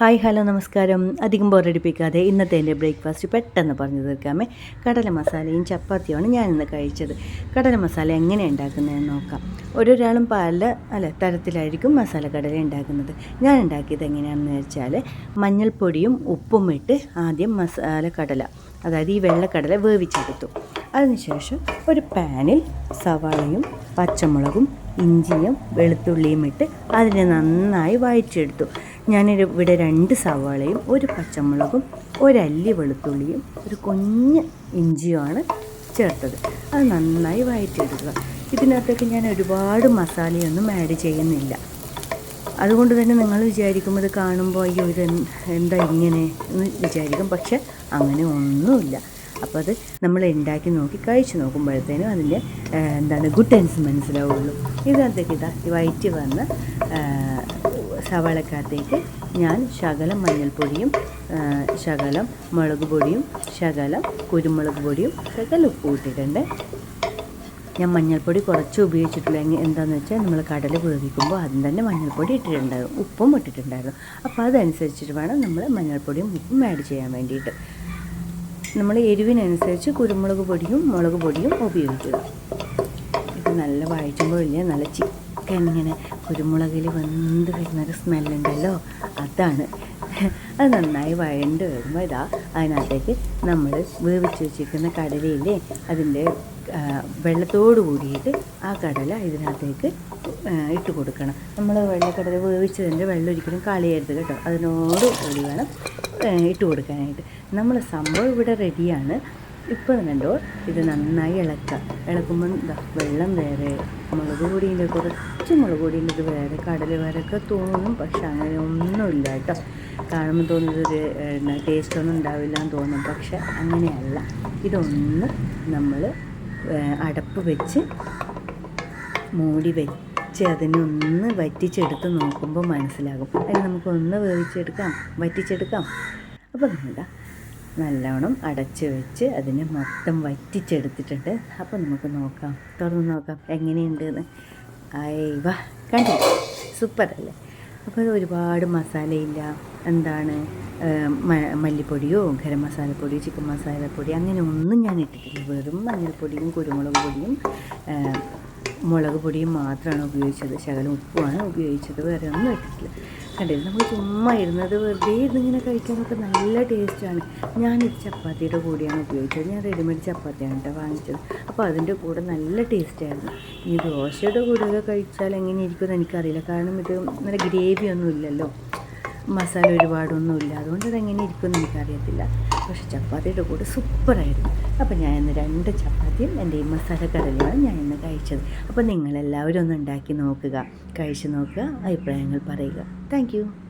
Hi hello നമസ്കാരം. അധികം ബോറടിപ്പിക്കാതെ ഇന്നത്തെ എന്റെ ബ്രേക്ക്ഫാസ്റ്റ് പെട്ടെന്ന് പറഞ്ഞു തീർക്കാമേ. കടല മസാലയും ചപ്പാത്തിയുമാണ് ഞാൻ ഇന്ന് കഴിച്ചത്. കടല മസാല എങ്ങനെ ഉണ്ടാക്കുന്നതെന്ന് നോക്കാം. ഓരോരാളും പല അല്ല തരത്തിലായിരിക്കും മസാല കടല ഉണ്ടാക്കുന്നത്. ഞാൻ ഉണ്ടാക്കിയത് എങ്ങനെയാണെന്ന് വെച്ചാൽ മഞ്ഞൾപ്പൊടിയും ഉപ്പും ഇട്ട് ആദ്യം മസാല കടല അതായത് ഈ വെള്ളക്കടല വേവിച്ചെടുത്തു. അതിനുശേഷം ഒരു പാനിൽ സവാളയും പച്ചമുളകും ഇഞ്ചിയും വെളുത്തുള്ളിയും ഇട്ട് അതിനെ നന്നായി വഴറ്റിയെടുത്തു. ഞാനൊരു ഇവിടെ രണ്ട് സവാളയും ഒരു പച്ചമുളകും ഒരല്ലി വെളുത്തുള്ളിയും ഒരു കുഞ്ഞ് ഇഞ്ചിയുമാണ് ചേർത്തത്. അത് നന്നായി വഴറ്റിയെടുക്കുക. ഇതിനകത്തേക്ക് ഞാൻ ഒരുപാട് മസാലയൊന്നും ആഡ് ചെയ്യുന്നില്ല. അതുകൊണ്ട് തന്നെ നിങ്ങൾ വിചാരിക്കുമ്പോൾ ഇത് കാണുമ്പോൾ അയ്യോ ഇത് എന്താ ഇങ്ങനെ എന്ന് വിചാരിക്കും. പക്ഷെ അങ്ങനെ ഒന്നുമില്ല. അപ്പോൾ അത് നമ്മൾ ഉണ്ടാക്കി നോക്കി കഴിച്ചു നോക്കുമ്പോഴത്തേനും അതിന്റെ എന്താണ് ഗുഡ് ടെൻസ് മനസ്സിലാവുള്ളൂ. ഇതിനകത്തേക്ക് ഇതാ വയറ്റ് വന്ന് സവാളക്കകത്തേക്ക് ഞാൻ ശകലം മഞ്ഞൾപ്പൊടിയും ശകലം മുളക് പൊടിയും ശകലം കുരുമുളക് പൊടിയും ശകലം ഉപ്പ് ഞാൻ മഞ്ഞൾപ്പൊടി കുറച്ച് ഉപയോഗിച്ചിട്ടുള്ള എങ്ങ- എന്താണെന്ന് വെച്ചാൽ നമ്മൾ കടൽ വേവിക്കുമ്പോൾ ആദ്യം തന്നെ മഞ്ഞൾപ്പൊടി ഇട്ടിട്ടുണ്ടായിരുന്നു. ഉപ്പും ഇട്ടിട്ടുണ്ടായിരുന്നു. അപ്പോൾ അതനുസരിച്ചിട്ട് വേണം നമ്മൾ മഞ്ഞൾപ്പൊടിയും ഉപ്പും ആഡ് ചെയ്യാൻ വേണ്ടിയിട്ട്. നമ്മൾ എരിവിനനുസരിച്ച് കുരുമുളക് പൊടിയും മുളക് പൊടിയും ഉപയോഗിക്കുക. ഇത് നല്ല വഴറ്റുമ്പോൾ ഇല്ലേ നല്ല ചിക്കൻ ഇങ്ങനെ കുരുമുളകിൽ വെന്ത് വരുന്നൊരു സ്മെല്ലുണ്ടല്ലോ അതാണ്. അത് നന്നായി വഴണ്ട് വരുമ്പോൾ ഇതാ അതിനകത്തേക്ക് നമ്മൾ വേവിച്ച് വെച്ചിരിക്കുന്ന കടലയിലെ അതിന്റെ വെള്ളത്തോട് കൂടിയിട്ട് ആ കടല ഇതിനകത്തേക്ക് ഇട്ട് കൊടുക്കണം. നമ്മൾ വെള്ളക്കടല വേവിച്ചതിന്റെ വെള്ളം ഒരിക്കലും കളയരുത് കേട്ടോ. അതിനോട് കൂടി വേണം ഇട്ട് കൊടുക്കാനായിട്ട്. നമ്മൾ സംഭവം ഇവിടെ റെഡിയാണ് ഇപ്പോൾ കണ്ടോ? ഇത് നന്നായി ഇളക്കുക. ഇളക്കുമ്പോൾ ഇതാ വെള്ളം വേറെ. മുളക് പൊടിന്റെ കുറച്ച് മുളക് പൊടിന്റെ ഇത് വേറെ. കടൽ വേറെയൊക്കെ തോന്നും പക്ഷെ അങ്ങനെ ഒന്നുമില്ല കേട്ടോ. കാണുമ്പോൾ തോന്നുന്നത് ടേസ്റ്റ് ഒന്നും ഉണ്ടാവില്ല എന്ന് തോന്നും. പക്ഷെ അങ്ങനെയല്ല. ഇതൊന്ന് നമ്മൾ അടപ്പ് വെച്ച് മൂടി വെച്ച് അതിനെ ഒന്ന് വറ്റിച്ചെടുത്ത് നോക്കുമ്പോൾ മനസ്സിലാകും. അതിന് നമുക്കൊന്ന് വേവിച്ചെടുക്കാം വറ്റിച്ചെടുക്കാം. അപ്പോൾ എന്താ നല്ലോണം അടച്ച് വെച്ച് അതിനെ മൊത്തം വറ്റിച്ചെടുത്തിട്ടുണ്ട്. അപ്പോൾ നമുക്ക് നോക്കാം തുറന്ന് നോക്കാം എങ്ങനെയുണ്ട് എന്ന് വാ കണ്ടു? സൂപ്പർ അല്ലേ അപ്പോൾ അത് ഒരുപാട് മസാലയില്ല. എന്താണ്? മല്ലിപ്പൊടിയോ ഗരം മസാലപ്പൊടിയോ ചിക്കൻ മസാലപ്പൊടി അങ്ങനെ ഒന്നും ഞാൻ ഇട്ടിട്ടില്ല. വെറും മഞ്ഞൾപ്പൊടിയും കുരുമുളക് പൊടിയും മുളക് പൊടിയും മാത്രമാണ് ഉപയോഗിച്ചത്. ശകലം ഉപ്പുമാണ് ഉപയോഗിച്ചത്. വേറെ ഒന്നും ഇട്ടിട്ടില്ല. കണ്ടില്ല നമ്മൾ ചുമ്മാ ഇരുന്നത് വെറുതെ ഇരുന്നിങ്ങനെ കഴിക്കാനൊക്കെ നല്ല ടേസ്റ്റാണ്. ഞാനിത് ചപ്പാത്തിയുടെ കൂടിയാണ് ഉപയോഗിച്ചത്. ഞാൻ റെഡിമെയ്ഡ് ചപ്പാത്തിയാണ് കേട്ടോ വാങ്ങിച്ചത്. അപ്പോൾ അതിന്റെ കൂടെ നല്ല ടേസ്റ്റായിരുന്നു. ഈ ദോശയുടെ കൂടെയൊക്കെ കഴിച്ചാൽ എങ്ങനെ ഇരിക്കുമെന്ന് എനിക്കറിയില്ല. കാരണം ഇത് നല്ല ഗ്രേവി ഒന്നും ഇല്ലല്ലോ. മസാല ഒരുപാടൊന്നുമില്ല അതുകൊണ്ട് അതെങ്ങനെ ഇരിക്കുമെന്ന് എനിക്കറിയത്തില്ല. പക്ഷെ ചപ്പാത്തിയുടെ കൂടെ സൂപ്പറായിരുന്നു. അപ്പോൾ ഞാൻ ഇന്ന് രണ്ട് ചപ്പാത്തിയും എന്റെ ഈ മസാല കടലയാണ് ഞാൻ ഇന്ന് കഴിച്ചത്. അപ്പോൾ നിങ്ങളെല്ലാവരും ഒന്ന് ഉണ്ടാക്കി നോക്കുക. കഴിച്ച് നോക്കുക അഭിപ്രായങ്ങൾ പറയുക. താങ്ക്